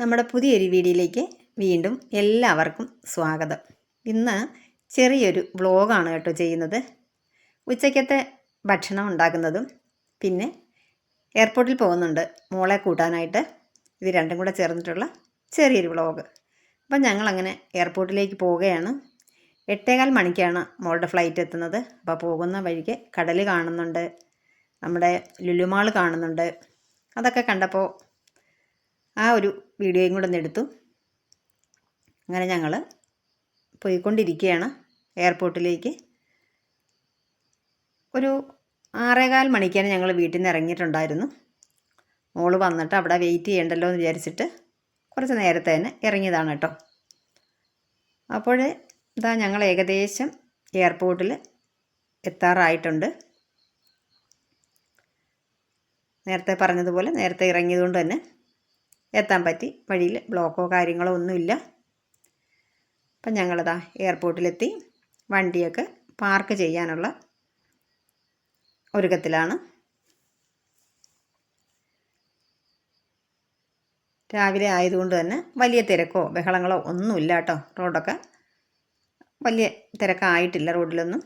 നമ്മുടെ പുതിയൊരു വീഡിയോയിലേക്ക് വീണ്ടും എല്ലാവർക്കും സ്വാഗതം. ഇന്ന് ചെറിയൊരു വ്ളോഗാണ് കേട്ടോ ചെയ്യുന്നത്. ഉച്ചയ്ക്കത്തെ ഭക്ഷണം ഉണ്ടാക്കുന്നതും പിന്നെ എയർപോർട്ടിൽ പോകുന്നുണ്ട് മോളെ കൂട്ടാനായിട്ട്. ഇത് രണ്ടും കൂടെ ചേർന്നിട്ടുള്ള ചെറിയൊരു വ്ളോഗ്. അപ്പം ഞങ്ങളങ്ങനെ എയർപോർട്ടിലേക്ക് പോവുകയാണ്. എട്ടേകാൽ മണിക്കാണ് മോളുടെ ഫ്ലൈറ്റ് എത്തുന്നത്. അപ്പോൾ പോകുന്ന വഴിക്ക് കടൽ കാണുന്നുണ്ട്. നമ്മുടെ ലുലുമാൾ കാണുന്നുണ്ട്. അതൊക്കെ കണ്ടപ്പോൾ ആ ഒരു വീഡിയോയും കൂടെ ഒന്ന് എടുത്തു. അങ്ങനെ ഞങ്ങൾ പോയിക്കൊണ്ടിരിക്കുകയാണ് എയർപോർട്ടിലേക്ക്. ഒരു ആറേകാൽ മണിക്കാണ് ഞങ്ങൾ വീട്ടിൽ നിന്ന് ഇറങ്ങിയിട്ടുണ്ടായിരുന്നു. മോൾ വന്നിട്ട് അവിടെ വെയിറ്റ് ചെയ്യണ്ടല്ലോ എന്ന് വിചാരിച്ചിട്ട് കുറച്ച് നേരത്തെ തന്നെ ഇറങ്ങിയതാണ് കേട്ടോ. അപ്പോൾ ഇതാ ഞങ്ങൾ ഏകദേശം എയർപോർട്ടിൽ എത്താറായിട്ടുണ്ട്. നേരത്തെ പറഞ്ഞതുപോലെ നേരത്തെ ഇറങ്ങിയതുകൊണ്ട് തന്നെ എത്താൻ പറ്റി. വഴിയിൽ ബ്ലോക്കോ കാര്യങ്ങളോ ഒന്നുമില്ല. അപ്പം ഞങ്ങളിതാ എയർപോർട്ടിലെത്തി വണ്ടിയൊക്കെ പാർക്ക് ചെയ്യാനുള്ള ഒരുക്കത്തിലാണ്. രാവിലെ ആയതുകൊണ്ട് തന്നെ വലിയ തിരക്കോ ബഹളങ്ങളോ ഒന്നുമില്ല കേട്ടോ. റോഡൊക്കെ വലിയ തിരക്കായിട്ടില്ല റോഡിലൊന്നും.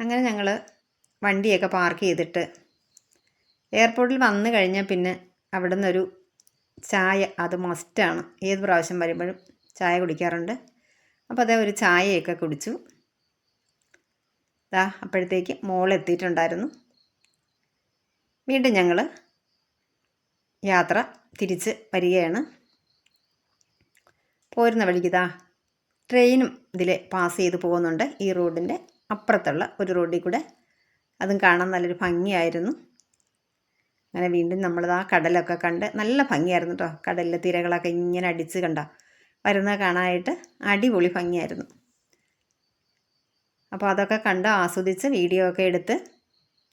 അങ്ങനെ ഞങ്ങൾ വണ്ടിയൊക്കെ പാർക്ക് ചെയ്തിട്ട് എയർപോർട്ടിൽ വന്നു കഴിഞ്ഞാൽ പിന്നെ അവിടെ നിന്നൊരു ചായ അത് മസ്റ്റാണ് ഏത് പ്രാവശ്യം വരുമ്പോഴും ചായ കുടിക്കാറുണ്ട്. അപ്പോൾ അതേ ഒരു ചായയൊക്കെ കുടിച്ചു. ദാ അപ്പോഴത്തേക്ക് മോളെത്തിയിട്ടുണ്ടായിരുന്നു വീണ്ടും ഞങ്ങൾ യാത്ര തിരിച്ച് വരികയാണ്. പോരുന്ന വഴിക്ക് ദാ ട്രെയിനും ഇതിൽ പാസ് ചെയ്ത് പോകുന്നുണ്ട്. ഈ റോഡിന്റെ അപ്പുറത്തുള്ള ഒരു റോഡിൽ കൂടെ. അതും കാണാൻ നല്ലൊരു ഭംഗിയായിരുന്നു. അങ്ങനെ വീണ്ടും നമ്മളത് ആ കടലൊക്കെ കണ്ട് നല്ല ഭംഗിയായിരുന്നു കേട്ടോ കടലിലെ തിരകളൊക്കെ ഇങ്ങനെ അടിച്ച് കണ്ട. വരുന്നത് കാണാനായിട്ട് അടിപൊളി ഭംഗിയായിരുന്നു. അപ്പോൾ അതൊക്കെ കണ്ട് ആസ്വദിച്ച് വീഡിയോ ഒക്കെ എടുത്ത്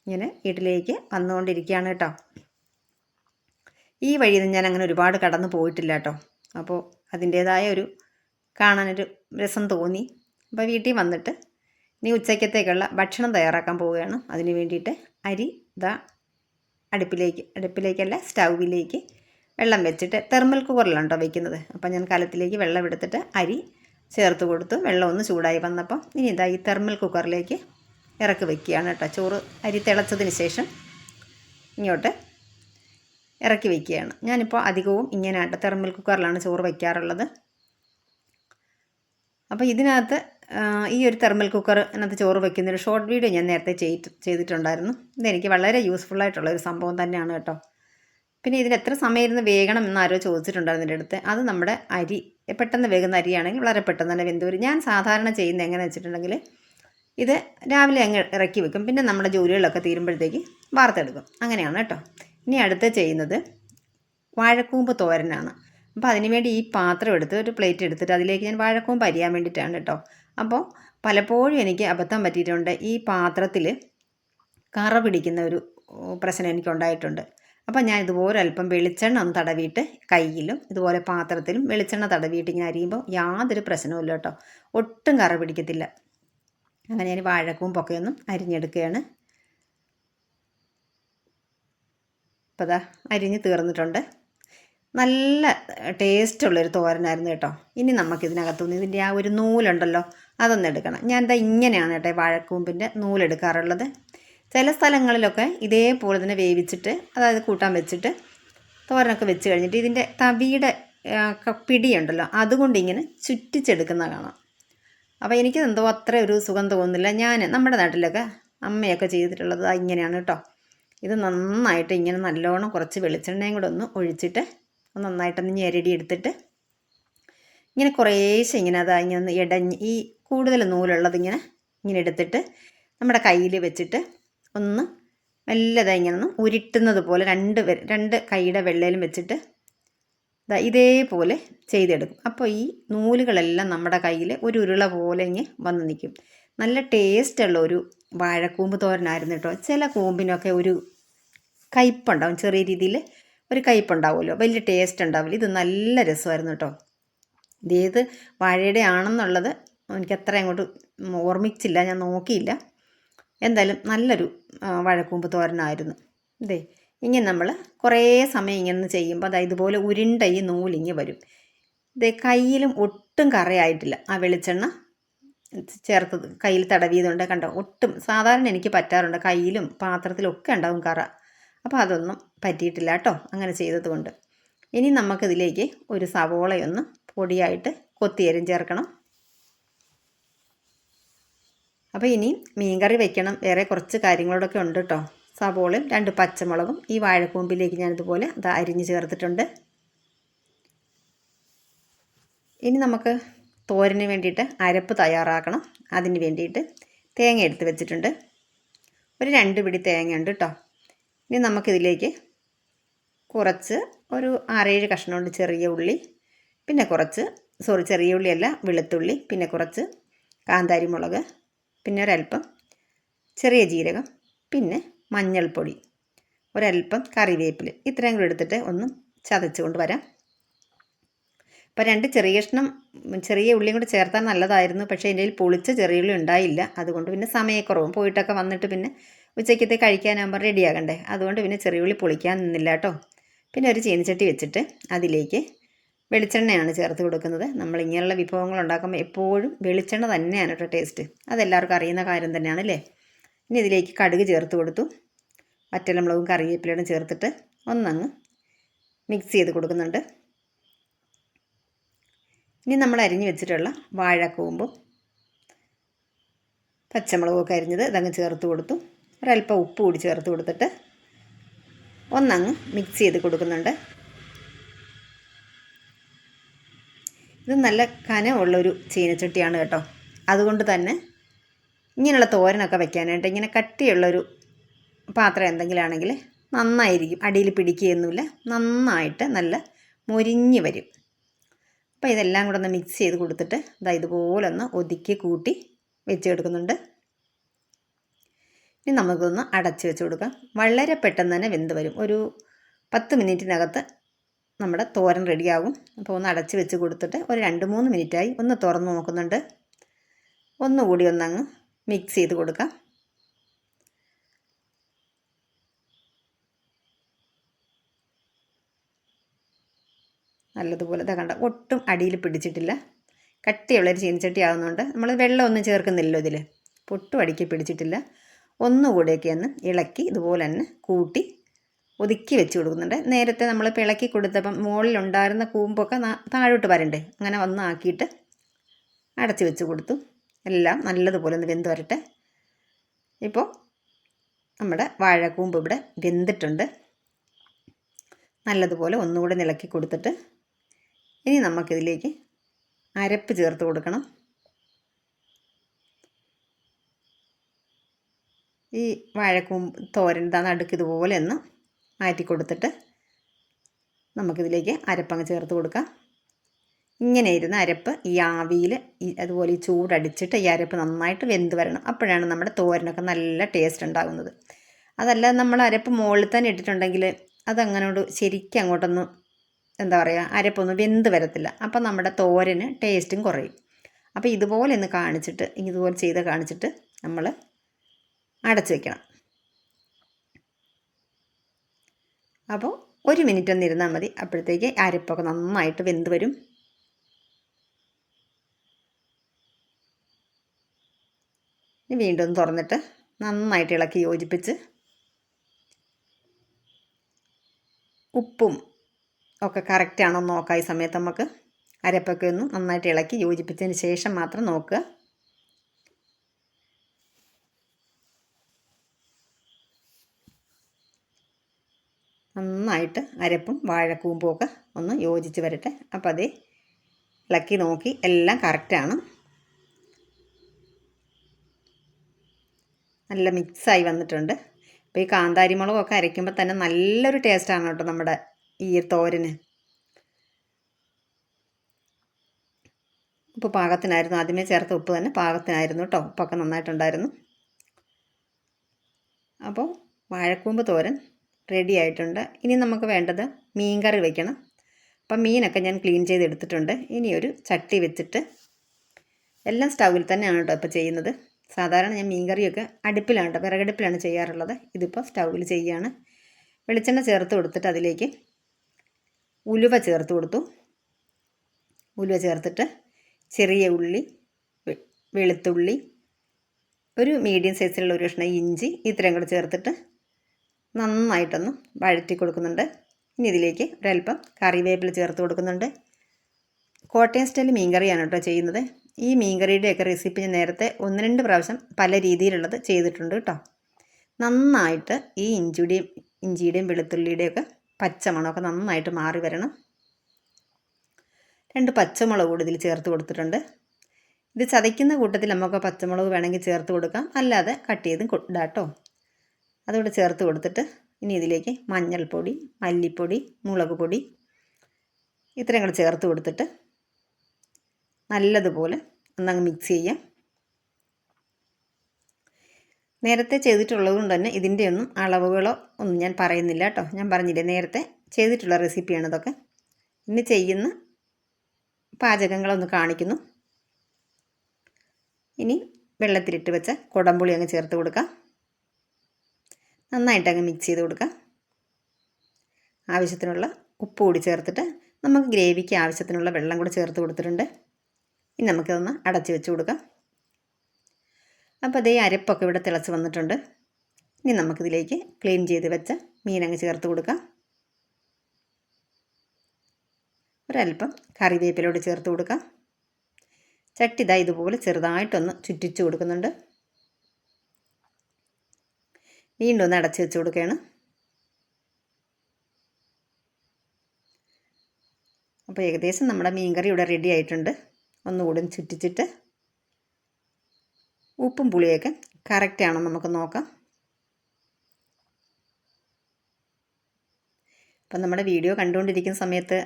ഇങ്ങനെ വീട്ടിലേക്ക് വന്നുകൊണ്ടിരിക്കുകയാണ് കേട്ടോ ഈ വഴിയിൽ ഞാൻ അങ്ങനെ ഒരുപാട് കടന്നു പോയിട്ടില്ല കേട്ടോ അപ്പോൾ അതിന്റേതായ ഒരു കാണാനൊരു രസം തോന്നി. അപ്പോൾ വീട്ടിൽ വന്നിട്ട് ഇനി ഉച്ചയ്ക്കത്തേക്കുള്ള ഭക്ഷണം തയ്യാറാക്കാൻ പോവുകയാണ്. അതിന് വേണ്ടിയിട്ട് അരി ഇതാ അടുപ്പിലേക്ക് അടുപ്പിലേക്കല്ല സ്റ്റൗവിലേക്ക് വെള്ളം വെച്ചിട്ട് തെർമൽ കുക്കറിലാണ് കേട്ടോ വെക്കുന്നത്. അപ്പോൾ ഞാൻ കലത്തിലേക്ക് വെള്ളം എടുത്തിട്ട് അരി ചേർത്ത് കൊടുത്തു. വെള്ളം ഒന്ന് ചൂടായി വന്നപ്പോൾ ഇനി ഇതാ ഈ തെർമൽ കുക്കറിലേക്ക് ഇറക്കി വെക്കുകയാണ് കേട്ടോ. ചോറ് അരി തിളച്ചതിന് ശേഷം ഇങ്ങോട്ട് ഇറക്കി വെക്കുകയാണ്. ഞാനിപ്പോൾ അധികവും ഇങ്ങനെ ആട്ടോ തെർമൽ കുക്കറിലാണ് ചോറ് വയ്ക്കാറുള്ളത് അപ്പോൾ ഇതിനകത്ത് ഈ ഒരു തെർമൽ കുക്കർ അതിനകത്ത് ചോറ് വെക്കുന്നൊരു ഷോർട്ട് വീഡിയോ ഞാൻ നേരത്തെ ചെയ്ത് ചെയ്തിട്ടുണ്ടായിരുന്നു. ഇതെനിക്ക് വളരെ യൂസ്ഫുള്ളായിട്ടുള്ള ഒരു സംഭവം തന്നെയാണ് കേട്ടോ. പിന്നെ ഇതിന് എത്ര സമയം ഇരുന്ന് എന്നാരോ ആരോ ചോദിച്ചിട്ടുണ്ടായിരുന്നു എന്റെ അടുത്ത്. അത് നമ്മുടെ അരി പെട്ടെന്ന് വേകുന്ന അരിയാണെങ്കിൽ വളരെ പെട്ടെന്ന് തന്നെ വെന്ത് വരും ഞാൻ സാധാരണ ചെയ്യുന്നത് എങ്ങനെ വെച്ചിട്ടുണ്ടെങ്കിൽ ഇത് രാവിലെ അങ്ങ് ഇറക്കി വെക്കും. പിന്നെ നമ്മുടെ ജോലികളൊക്കെ തീരുമ്പോഴത്തേക്ക് വാർത്തെടുക്കും. അങ്ങനെയാണ് കേട്ടോ. ഇനി അടുത്ത് ചെയ്യുന്നത് വാഴക്കൂമ്പ് തോരനാണ്. അപ്പോൾ അതിനുവേണ്ടി ഈ പാത്രം എടുത്ത് ഒരു പ്ലേറ്റ് എടുത്തിട്ട് അതിലേക്ക് ഞാൻ വാഴക്കൂമ്പ് അരിയാൻ വേണ്ടിയിട്ടാണ് കേട്ടോ അപ്പോൾ പലപ്പോഴും എനിക്ക് അബദ്ധം പറ്റിയിട്ടുണ്ട്. ഈ പാത്രത്തിൽ കറ പിടിക്കുന്ന ഒരു പ്രശ്നം എനിക്കുണ്ടായിട്ടുണ്ട്. അപ്പം ഞാൻ ഇതുപോലെ അല്പം വെളിച്ചെണ്ണ ഒന്ന് തടവിയിട്ട് കയ്യിലും ഇതുപോലെ പാത്രത്തിലും വെളിച്ചെണ്ണ തടവിയിട്ട് ഇങ്ങനെ അരിയുമ്പോൾ യാതൊരു പ്രശ്നവുമില്ല കേട്ടോ. ഒട്ടും കറ പിടിക്കത്തില്ല. അങ്ങനെ ഞാൻ വാഴക്കവും പൊക്കയൊന്നും അരിഞ്ഞെടുക്കുകയാണ്. അപ്പോൾ അതാ അരിഞ്ഞ് തീർന്നിട്ടുണ്ട്. നല്ല ടേസ്റ്റുള്ളൊരു തോരനായിരുന്നു കേട്ടോ. ഇനി നമുക്കിതിനകത്തുനിന്ന് ഇതിന്റെ ആ ഒരു നൂലുണ്ടല്ലോ. അതൊന്ന് എടുക്കണം. ഞാൻ എന്താ ഇങ്ങനെയാണ് കേട്ടോ വാഴക്കൂമ്പിന്റെ നൂലെടുക്കാറുള്ളത് ചില സ്ഥലങ്ങളിലൊക്കെ ഇതേപോലെ തന്നെ വേവിച്ചിട്ട് അതായത് കൂട്ടാൻ വെച്ചിട്ട് തോരനൊക്കെ വെച്ച് കഴിഞ്ഞിട്ട് ഇതിന്റെ തവിയുടെ പിടിയുണ്ടല്ലോ അതുകൊണ്ട് ഇങ്ങനെ ചുറ്റിച്ചെടുക്കുന്ന കാണാം. അപ്പോൾ എനിക്കതെന്തോ അത്ര ഒരു സുഖം തോന്നുന്നില്ല. ഞാൻ നമ്മുടെ നാട്ടിലൊക്കെ അമ്മയൊക്കെ ചെയ്തിട്ടുള്ളത് ഇങ്ങനെയാണ് കേട്ടോ. ഇത് നന്നായിട്ട് ഇങ്ങനെ നല്ലോണം കുറച്ച് വെളിച്ചെണ്ണയും കൂടെ ഒന്ന് ഒഴിച്ചിട്ട് നന്നായിട്ടൊന്ന് ഞെരടി എടുത്തിട്ട് ഇങ്ങനെ കുറേശ്ശെ ഇങ്ങനെ അതാ ഇങ്ങനെ ഒന്ന് ഇടഞ്ഞ് ഈ കൂടുതൽ നൂലുള്ളത് ഇങ്ങനെ ഇങ്ങനെ എടുത്തിട്ട് നമ്മുടെ കയ്യിൽ വെച്ചിട്ട് ഒന്ന് മെല്ലതായി ഇങ്ങനെ ഒന്ന് ഉരുട്ടുന്നത് പോലെ രണ്ട് രണ്ട് കൈയുടെ വെള്ളയിലും വെച്ചിട്ട് ഇതാ ഇതേപോലെ ചെയ്തെടുക്കും. അപ്പോൾ ഈ നൂലുകളെല്ലാം നമ്മുടെ കയ്യിൽ ഒരു ഉരുള പോലെ ഇങ്ങനെ വന്ന് നിൽക്കും. നല്ല ടേസ്റ്റുള്ള ഒരു വാഴക്കൂമ്പ് തോരനായിരുന്നു കേട്ടോ. ചില കൂമ്പിനൊക്കെ ഒരു കയ്പുണ്ടാവും ചെറിയ രീതിയിൽ ഒരു കയ്പുണ്ടാവുമല്ലോ. വലിയ ടേസ്റ്റ് ഉണ്ടാവില്ല. ഇത് നല്ല രസമായിരുന്നു കേട്ടോ. ഇതേത് വാഴയുടെ ആണെന്നുള്ളത് എനിക്ക് അത്ര അങ്ങോട്ട് ഓർമ്മിച്ചില്ല ഞാൻ നോക്കിയില്ല. എന്തായാലും നല്ലൊരു വഴക്കൂമ്പ് തോരനായിരുന്നു. ഇതേ ഇങ്ങനെ നമ്മൾ കുറേ സമയം ഇങ്ങനെ ചെയ്യുമ്പോൾ അതായത് ഇതുപോലെ ഉരുണ്ട ഈ നൂലിങ്ങി വരും. ഇത് കയ്യിലും ഒട്ടും കറയായിട്ടില്ല. ആ വെളിച്ചെണ്ണ ചേർത്തത് കയ്യിൽ തടവിയതുകൊണ്ട് കണ്ടോ? ഒട്ടും സാധാരണ എനിക്ക് പറ്റാറുണ്ട് കയ്യിലും പാത്രത്തിലും ഒക്കെ ഉണ്ടാവും കറ. അപ്പോൾ അതൊന്നും പറ്റിയിട്ടില്ല കേട്ടോ അങ്ങനെ ചെയ്തതുകൊണ്ട്. ഇനി നമുക്കിതിലേക്ക് ഒരു സവോളയൊന്ന് പൊടിയായിട്ട് കൊത്തിയരും ചേർക്കണം. അപ്പോൾ ഇനി മീൻകറി വെക്കണം. വേറെ കുറച്ച് കാര്യങ്ങളോടൊക്കെ ഉണ്ട് കേട്ടോ സവോളയും രണ്ട് പച്ചമുളകും ഈ വാഴക്കൂമ്പിലേക്ക് ഞാനിതുപോലെ അത് അരിഞ്ഞ് ചേർത്തിട്ടുണ്ട്. ഇനി നമുക്ക് തോരന് വേണ്ടിയിട്ട് അരപ്പ് തയ്യാറാക്കണം. അതിന് വേണ്ടിയിട്ട് തേങ്ങ എടുത്ത് വെച്ചിട്ടുണ്ട്. ഒരു രണ്ട് പിടി തേങ്ങ ഉണ്ട് കേട്ടോ ഇനി നമുക്കിതിലേക്ക് കുറച്ച് ഒരു ആറേഴ് കഷ്ണമുണ്ട് ചെറിയ ഉള്ളി പിന്നെ കുറച്ച് സോറി ചെറിയ ഉള്ളിയല്ല വെളുത്തുള്ളി പിന്നെ കുറച്ച് കാന്താരി മുളക് പിന്നെ ഒരല്പം ചെറിയ ജീരകം പിന്നെ മഞ്ഞൾപ്പൊടി ഒരല്പം കറിവേപ്പിൽ ഇത്രയും കൂടി എടുത്തിട്ട് ഒന്ന് ചതച്ച് കൊണ്ട് വരാം. അപ്പോൾ രണ്ട് ചെറിയ കഷ്ണം ചെറിയ ഉള്ളിയും കൂടി ചേർത്താൽ നല്ലതായിരുന്നു. പക്ഷേ എന്റെ കയ്യിൽ പൊളിച്ച ചെറിയ ഉള്ളി ഉണ്ടായില്ല. അതുകൊണ്ട് പിന്നെ സമയക്കുറവും. പോയിട്ടൊക്കെ വന്നിട്ട് പിന്നെ ഉച്ചയ്ക്കത്തെ കഴിക്കാനാകുമ്പോൾ റെഡിയാകണ്ടേ. അതുകൊണ്ട് പിന്നെ ചെറിയ ഉള്ളി പൊളിക്കാൻ നിന്നില്ല കേട്ടോ. പിന്നെ ഒരു ചീനച്ചട്ടി വെച്ചിട്ട് അതിലേക്ക് വെളിച്ചെണ്ണയാണ് ചേർത്ത് കൊടുക്കുന്നത്. നമ്മൾ ഇങ്ങനെയുള്ള വിഭവങ്ങൾ ഉണ്ടാക്കുമ്പോൾ എപ്പോഴും വെളിച്ചെണ്ണ തന്നെയാണ് കേട്ടോ ടേസ്റ്റ് അതെല്ലാവർക്കും അറിയുന്ന കാര്യം തന്നെയാണ് അല്ലേ? ഇനി ഇതിലേക്ക് കടുക് ചേർത്ത് കൊടുത്തു. വറ്റലമുളകും കറിവേപ്പിലയും ചേർത്തിട്ട് ഒന്നങ്ങ് മിക്സ് ചെയ്ത് കൊടുക്കുന്നുണ്ട്. ഇനി നമ്മൾ അരിഞ്ഞു വെച്ചിട്ടുള്ള വാഴക്കൂമ്പും പച്ചമുളകൊക്കെ അരിഞ്ഞത് ഇതങ്ങ് ചേർത്ത് കൊടുത്തു. ഒരല്പം ഉപ്പ് കൂടി ചേർത്ത് കൊടുത്തിട്ട് ഒന്നങ്ങ് മിക്സ് ചെയ്ത് കൊടുക്കുന്നുണ്ട്. ഇത് നല്ല കനമുള്ളൊരു ചീനച്ചട്ടിയാണ് കേട്ടോ. അതുകൊണ്ട് തന്നെ ഇങ്ങനെയുള്ള തോരനൊക്കെ വെക്കാനായിട്ട് ഇങ്ങനെ കട്ടിയുള്ളൊരു പാത്രം എന്തെങ്കിലും ആണെങ്കിൽ നന്നായിരിക്കും. അടിയിൽ പിടിക്കുകയൊന്നുമില്ല. നന്നായിട്ട് നല്ല മുരിഞ്ഞ് വരും. അപ്പോൾ ഇതെല്ലാം കൂടെ ഒന്ന് മിക്സ് ചെയ്ത് കൊടുത്തിട്ട് ഇതാ ഇതുപോലെ ഒന്ന് ഒതുക്കി കൂട്ടി വെച്ച് കൊടുക്കുന്നുണ്ട്. ഇനി നമുക്കൊന്ന് അടച്ച് വെച്ച് കൊടുക്കാം. വളരെ പെട്ടെന്ന് തന്നെ വെന്ത് വരും. ഒരു പത്ത് മിനിറ്റിനകത്ത് നമ്മുടെ തോരൻ റെഡിയാകും. അപ്പോൾ ഒന്ന് അടച്ച് വെച്ച് കൊടുത്തിട്ട് ഒരു രണ്ട് മൂന്ന് മിനിറ്റായി ഒന്ന് തുറന്ന് നോക്കുന്നുണ്ട്. ഒന്നുകൂടി ഒന്നങ്ങ് മിക്സ് ചെയ്ത് കൊടുക്കാം. നല്ലതുപോലെ ഇതാ കണ്ട ഒട്ടും അടിയിൽ പിടിച്ചിട്ടില്ല. കട്ടിയുള്ളൊരു ചീനച്ചട്ടി ആകുന്നുണ്ട് നമ്മൾ വെള്ളമൊന്നും ചേർക്കുന്നില്ലല്ലോ ഇതിൽ പൊട്ടും അടിക്ക് പിടിച്ചിട്ടില്ല. ഒന്നുകൂടെയൊക്കെ ഒന്ന് ഇളക്കി ഇതുപോലെ തന്നെ കൂട്ടി ഒതുക്കി വെച്ച് കൊടുക്കുന്നുണ്ട്. നേരത്തെ നമ്മൾ പിളക്കി കൊടുത്തപ്പം മുകളിലുണ്ടായിരുന്ന കൂമ്പൊക്കെ താഴോട്ട് വരണ്ടേ? അങ്ങനെ വന്നാക്കിയിട്ട് അടച്ച് വെച്ച് കൊടുത്തു. എല്ലാം നല്ലതുപോലെ ഒന്ന് വെന്ത് വരട്ടെ. ഇപ്പോൾ നമ്മുടെ വാഴക്കൂമ്പ് ഇവിടെ വെന്തിട്ടുണ്ട്. നല്ലതുപോലെ ഒന്നുകൂടെ ഇളക്കി കൊടുത്തിട്ട് ഇനി നമുക്കിതിലേക്ക് അരപ്പ് ചേർത്ത് കൊടുക്കണം. ഈ വാഴക്കൂമ്പ് തോരൻ താ നടുക്ക് ഇതുപോലെ ഒന്ന് മാറ്റി കൊടുത്തിട്ട് നമുക്കിതിലേക്ക് അരപ്പങ്ങ് ചേർത്ത് കൊടുക്കാം. ഇങ്ങനെ ഇരുന്ന് അരപ്പ് ഈ ആവിയിൽ ഈ അതുപോലെ ഈ ചൂടടിച്ചിട്ട് ഈ അരപ്പ് നന്നായിട്ട് വെന്ത് വരണം. അപ്പോഴാണ് നമ്മുടെ തോരനൊക്കെ നല്ല ടേസ്റ്റ് ഉണ്ടാകുന്നത്. അതല്ല നമ്മൾ അരപ്പ് മുകളിൽ തന്നെ ഇട്ടിട്ടുണ്ടെങ്കിൽ അതങ്ങനോട് ശരിക്കും അങ്ങോട്ടൊന്നും എന്താ പറയുക അരപ്പൊന്നും വെന്ത് വരത്തില്ല. അപ്പം നമ്മുടെ തോരന് ടേസ്റ്റും കുറയും. അപ്പോൾ ഇതുപോലെ ഒന്ന് കാണിച്ചിട്ട് ഇതുപോലെ ചെയ്ത് കാണിച്ചിട്ട് നമ്മൾ അടച്ചു വെക്കണം. അപ്പോൾ ഒരു മിനിറ്റ് ഒന്ന് ഇരുന്നാൽ മതി. അപ്പോഴത്തേക്ക് അരപ്പൊക്കെ നന്നായിട്ട് വെന്ത് വരും. ഇനി വീണ്ടും തുറന്നിട്ട് നന്നായിട്ട് ഇളക്കി യോജിപ്പിച്ച് ഉപ്പും ഒക്കെ കറക്റ്റാണോ നോക്കാം ഈ സമയത്ത് നമുക്ക്. അരപ്പൊക്കെ ഒന്ന് നന്നായിട്ട് ഇളക്കി യോജിപ്പിച്ചതിന് ശേഷം മാത്രം നോക്കുക. നന്നായിട്ട് അരപ്പും വാഴക്കൂമ്പും ഒക്കെ ഒന്ന് യോജിച്ച് വരട്ടെ. അപ്പം അതേ ഇളക്കി നോക്കി എല്ലാം കറക്റ്റാണ് നല്ല മിക്സായി വന്നിട്ടുണ്ട്. അപ്പോൾ ഈ കാന്താരി മുളകൊക്കെ അരയ്ക്കുമ്പോൾ തന്നെ നല്ലൊരു ടേസ്റ്റാണ് കേട്ടോ നമ്മുടെ ഈ തോരന്. ഉപ്പ് പാകത്തിനായിരുന്നു. ആദ്യമേ ചേർത്ത ഉപ്പ് തന്നെ പാകത്തിനായിരുന്നു കേട്ടോ. ഉപ്പൊക്കെ നന്നായിട്ടുണ്ടായിരുന്നു. അപ്പോൾ വാഴക്കൂമ്പ് തോരൻ റെഡി ആയിട്ടുണ്ട്. ഇനി നമുക്ക് വേണ്ടത് മീൻ കറി വെക്കണം. അപ്പം മീനൊക്കെ ഞാൻ ക്ലീൻ ചെയ്ത് എടുത്തിട്ടുണ്ട് ഇനി ഒരു ചട്ടി വെച്ചിട്ട് എല്ലാം സ്റ്റൗവിൽ തന്നെയാണ് കേട്ടോ ഇപ്പോൾ ചെയ്യുന്നത്. സാധാരണ ഞാൻ മീൻ കറിയൊക്കെ അടുപ്പിലാണ് കേട്ടോ വിറകടുപ്പിലാണ് ചെയ്യാറുള്ളത്. ഇതിപ്പോൾ സ്റ്റൗവിൽ ചെയ്യുകയാണ്. വെളിച്ചെണ്ണ ചേർത്ത് കൊടുത്തിട്ട് അതിലേക്ക് ഉലുവ ചേർത്ത് കൊടുത്തു. ഉലുവ ചേർത്തിട്ട് ചെറിയ ഉള്ളി വെളുത്തുള്ളി ഒരു മീഡിയം സൈസിലുള്ള ഒരു കഷ്ണം ഇഞ്ചി ഇത്രയും കൂടെ ചേർത്തിട്ട് നന്നായിട്ടൊന്ന് വഴറ്റി കൊടുക്കുന്നുണ്ട്. ഇനി ഇതിലേക്ക് ഒരല്പം കറിവേപ്പില ചേർത്ത് കൊടുക്കുന്നുണ്ട്. കോട്ടയം സ്റ്റൈൽ മീൻകറിയാണ് കേട്ടോ ചെയ്യുന്നത്. ഈ മീൻകറിയുടെയൊക്കെ റെസിപ്പി ഞാൻ നേരത്തെ ഒന്ന് രണ്ട് പ്രാവശ്യം പല രീതിയിലുള്ളത് ചെയ്തിട്ടുണ്ട് കേട്ടോ. നന്നായിട്ട് ഈ ഇഞ്ചിയുടെയും ഇഞ്ചിയുടെയും വെളുത്തുള്ളിയുടെയൊക്കെ പച്ചമണമൊക്കെ നന്നായിട്ട് മാറി വരണം. രണ്ട് പച്ചമുളക് കൂടി ഇതിൽ ചേർത്ത് കൊടുത്തിട്ടുണ്ട്. ഇത് ചതയ്ക്കുന്ന കൂട്ടത്തിൽ നമുക്ക് പച്ചമുളക് വേണമെങ്കിൽ ചേർത്ത് കൊടുക്കാം. അല്ലാതെ കട്ട് ചെയ്തും ഇടാം കേട്ടോ. അതുകൂടെ ചേർത്ത് കൊടുത്തിട്ട് ഇനി ഇതിലേക്ക് മഞ്ഞൾപ്പൊടി മല്ലിപ്പൊടി മുളക് പൊടി ഇത്രയും കൂടെ ചേർത്ത് കൊടുത്തിട്ട് നല്ലതുപോലെ ഒന്നങ്ങ് മിക്സ് ചെയ്യാം. നേരത്തെ ചെയ്തിട്ടുള്ളത് കൊണ്ട് തന്നെ ഇതിന്റെ ഒന്നും അളവുകളോ ഒന്നും ഞാൻ പറയുന്നില്ല കേട്ടോ. ഞാൻ പറഞ്ഞില്ലേ നേരത്തെ ചെയ്തിട്ടുള്ള റെസിപ്പിയാണ് ഇതൊക്കെ. ഇന്ന് ചെയ്യുന്ന പാചകങ്ങളൊന്ന് കാണിക്കുന്നു. ഇനി വെള്ളത്തിലിട്ട് വെച്ച കുടംപുളി അങ്ങ് ചേർത്ത് കൊടുക്കാം. നന്നായിട്ട് അങ്ങ് മിക്സ് ചെയ്ത് കൊടുക്കുക ആവശ്യത്തിനുള്ള ഉപ്പ് കൂടി ചേർത്തിട്ട് നമുക്ക് ഗ്രേവിക്ക് ആവശ്യത്തിനുള്ള വെള്ളം കൂടി ചേർത്ത് കൊടുത്തിട്ടുണ്ട്. ഇനി നമുക്കിതൊന്ന് അടച്ചു വെച്ച് കൊടുക്കാം. അപ്പോൾ അതേ അരപ്പൊക്കെ ഇവിടെ തിളച്ച് വന്നിട്ടുണ്ട്. ഇനി നമുക്കിതിലേക്ക് ക്ലീൻ ചെയ്ത് വെച്ച മീനങ്ങ് ചേർത്ത് കൊടുക്കാം. ഒരല്പം കറിവേപ്പിലോട് ചേർത്ത് കൊടുക്കാം. ചട്ടി ഇതാ ഇതുപോലെ ചെറുതായിട്ടൊന്ന് ചുറ്റിച്ചു കൊടുക്കുന്നുണ്ട്. വീണ്ടും ഒന്ന് അടച്ചു വെച്ച് കൊടുക്കുകയാണ്. അപ്പോൾ ഏകദേശം നമ്മുടെ മീൻകറി ഇവിടെ റെഡി ആയിട്ടുണ്ട്. ഒന്നുകൂടി ചുറ്റിച്ചിട്ട് ഉപ്പും പുളിയൊക്കെ കറക്റ്റാണോ നമുക്ക് നോക്കാം. അപ്പം നമ്മുടെ വീഡിയോ കണ്ടുകൊണ്ടിരിക്കുന്ന സമയത്ത്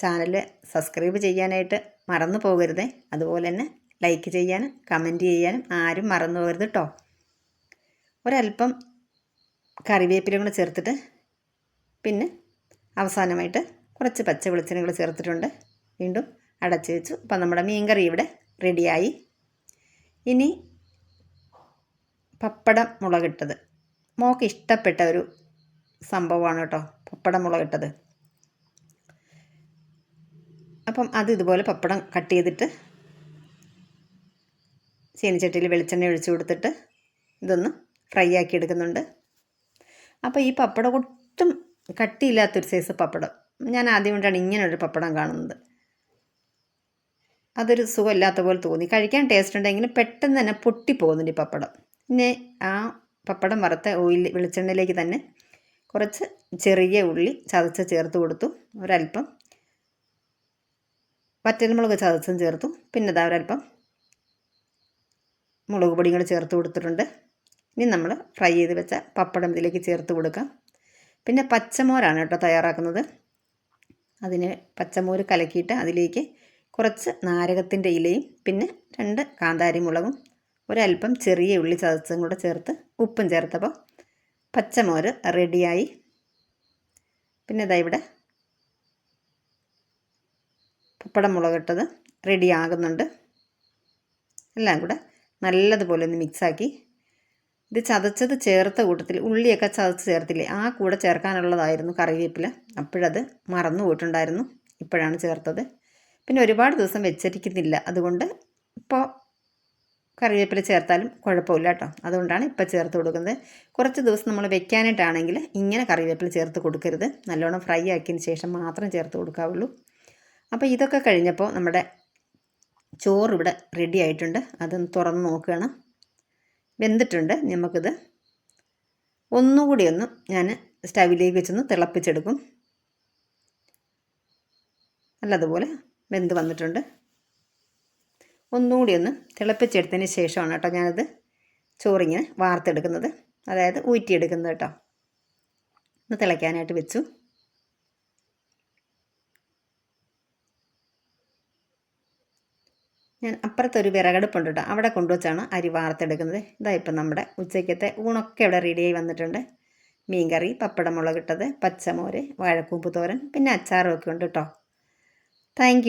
ചാനൽ സബ്സ്ക്രൈബ് ചെയ്യാനായിട്ട് മറന്നു പോകരുതേ. അതുപോലെ തന്നെ ലൈക്ക് ചെയ്യാനും കമന്റ് ചെയ്യാനും ആരും മറന്നു പോകരുത് കേട്ടോ ഒരല്പം കറിവേപ്പിലും കൂടെ ചേർത്തിട്ട് പിന്നെ അവസാനമായിട്ട് കുറച്ച് പച്ച വെളിച്ചെണ്ണകൾ ചേർത്തിട്ടുണ്ട്. വീണ്ടും അടച്ചു വെച്ചു. അപ്പം നമ്മുടെ മീൻകറി ഇവിടെ റെഡിയായി. ഇനി പപ്പടം മുളകിട്ടത്. മോക്ക് ഇഷ്ടപ്പെട്ട ഒരു സംഭവമാണ് കേട്ടോ പപ്പടം മുളകിട്ടത്. അപ്പം അത് ഇതുപോലെ പപ്പടം കട്ട് ചെയ്തിട്ട് ചീനിച്ചട്ടിയിൽ വെളിച്ചെണ്ണ ഒഴിച്ചു കൊടുത്തിട്ട് ഇതൊന്ന് ഫ്രൈ ആക്കി എടുക്കുന്നുണ്ട്. അപ്പോൾ ഈ പപ്പടം ഒട്ടും കട്ടിയില്ലാത്തൊരു സൈസ് പപ്പടം. ഞാൻ ആദ്യമായിട്ടാണ് ഇങ്ങനൊരു പപ്പടം കാണുന്നത്. അതൊരു സുഖമില്ലാത്ത പോലെ തോന്നി. കഴിക്കാൻ ടേസ്റ്റ് ഉണ്ടെങ്കിലും പെട്ടെന്ന് തന്നെ പൊട്ടിപ്പോകുന്നുണ്ട് ഈ പപ്പടം. പിന്നെ ആ പപ്പടം വറുത്ത ഓയിൽ വെളിച്ചെണ്ണയിലേക്ക് തന്നെ കുറച്ച് ചെറിയ ഉള്ളി ചതച്ച് ചേർത്ത് കൊടുത്തു. ഒരല്പം വറ്റൽമുളക് ചതച്ചും ചേർത്തു. പിന്നെ ഇതാ ഒരല്പം മുളക് പൊടിയും കൂടെ ചേർത്ത് കൊടുത്തിട്ടുണ്ട്. ഇനി നമ്മൾ ഫ്രൈ ചെയ്ത് വെച്ച പപ്പടം ഇതിലേക്ക് ചേർത്ത് കൊടുക്കാം. പിന്നെ പച്ചമോരാണ് കേട്ടോ തയ്യാറാക്കുന്നത്. അതിന് പച്ചമോര് കലക്കിയിട്ട് അതിലേക്ക് കുറച്ച് നാരകത്തിന്റെ ഇലയും പിന്നെ രണ്ട് കാന്താരി മുളകും ഒരല്പം ചെറിയ ഉള്ളി ചതച്ചും കൂടെ ചേർത്ത് ഉപ്പും ചേർത്തപ്പോൾ പച്ചമോര് റെഡിയായി. പിന്നെ ഇതാ ഇവിടെ പപ്പടം മുളകിട്ടത് റെഡിയാകുന്നുണ്ട്. എല്ലാം കൂടെ നല്ലതുപോലെ ഒന്ന് മിക്സാക്കി ഇത് ചതച്ചത് ചേർത്ത കൂട്ടത്തിൽ ഉള്ളിയൊക്കെ ചതച്ച് ചേർത്തില്ലേ ആ കൂടെ ചേർക്കാനുള്ളതായിരുന്നു കറിവേപ്പില. അപ്പോഴത് മറന്നു പോയിട്ടുണ്ടായിരുന്നു ഇപ്പോഴാണ് ചേർത്തത്. പിന്നെ ഒരുപാട് ദിവസം വെച്ചിരിക്കുന്നില്ല അതുകൊണ്ട് ഇപ്പോൾ കറിവേപ്പില ചേർത്താലും കുഴപ്പമില്ല കേട്ടോ. അതുകൊണ്ടാണ് ഇപ്പോൾ ചേർത്ത് കൊടുക്കുന്നത്. കുറച്ച് ദിവസം നമ്മൾ വെക്കാനായിട്ടാണെങ്കിൽ ഇങ്ങനെ കറിവേപ്പില ചേർത്ത് കൊടുക്കരുത്. നല്ലോണം ഫ്രൈ ആക്കിയതിന് ശേഷം മാത്രം ചേർത്ത് കൊടുക്കാവുള്ളൂ. അപ്പോൾ ഇതൊക്കെ കഴിഞ്ഞപ്പോൾ നമ്മുടെ ചോറ് ഇവിടെ റെഡി ആയിട്ടുണ്ട്. അതൊന്ന് തുറന്ന് നോക്കുകയാണ്. വെന്തിട്ടുണ്ട്. നമുക്കിത് ഒന്നുകൂടി ഒന്ന് ഞാൻ സ്റ്റവിലേക്ക് വെച്ചൊന്ന് തിളപ്പിച്ചെടുക്കും. നല്ലതുപോലെ വെന്ത് വന്നിട്ടുണ്ട്. ഒന്നുകൂടി ഒന്ന് തിളപ്പിച്ചെടുത്തതിന് ശേഷമാണ് കേട്ടോ ഞാനത് ചോറിങ്ങനെ വാർത്തെടുക്കുന്നത്. അതായത് ഊറ്റിയെടുക്കുന്നത് കേട്ടോ. ഒന്ന് തിളയ്ക്കാനായിട്ട് വെച്ചു. ഞാൻ അപ്പുറത്തൊരു വിറകടുപ്പുണ്ട് കേട്ടോ അവിടെ കൊണ്ടുവച്ചാണ് അരി വാർത്തെടുക്കുന്നത്. ഇതാ ഇപ്പം നമ്മുടെ ഉച്ചയ്ക്കത്തെ ഊണൊക്കെ ഇവിടെ റെഡിയായി വന്നിട്ടുണ്ട്. മീൻകറി പപ്പടം മുളകിട്ടത് പച്ചമോര് വാഴക്കൂമ്പ് തോരൻ പിന്നെ അച്ചാറും ഒക്കെ ഉണ്ട് കേട്ടോ. താങ്ക്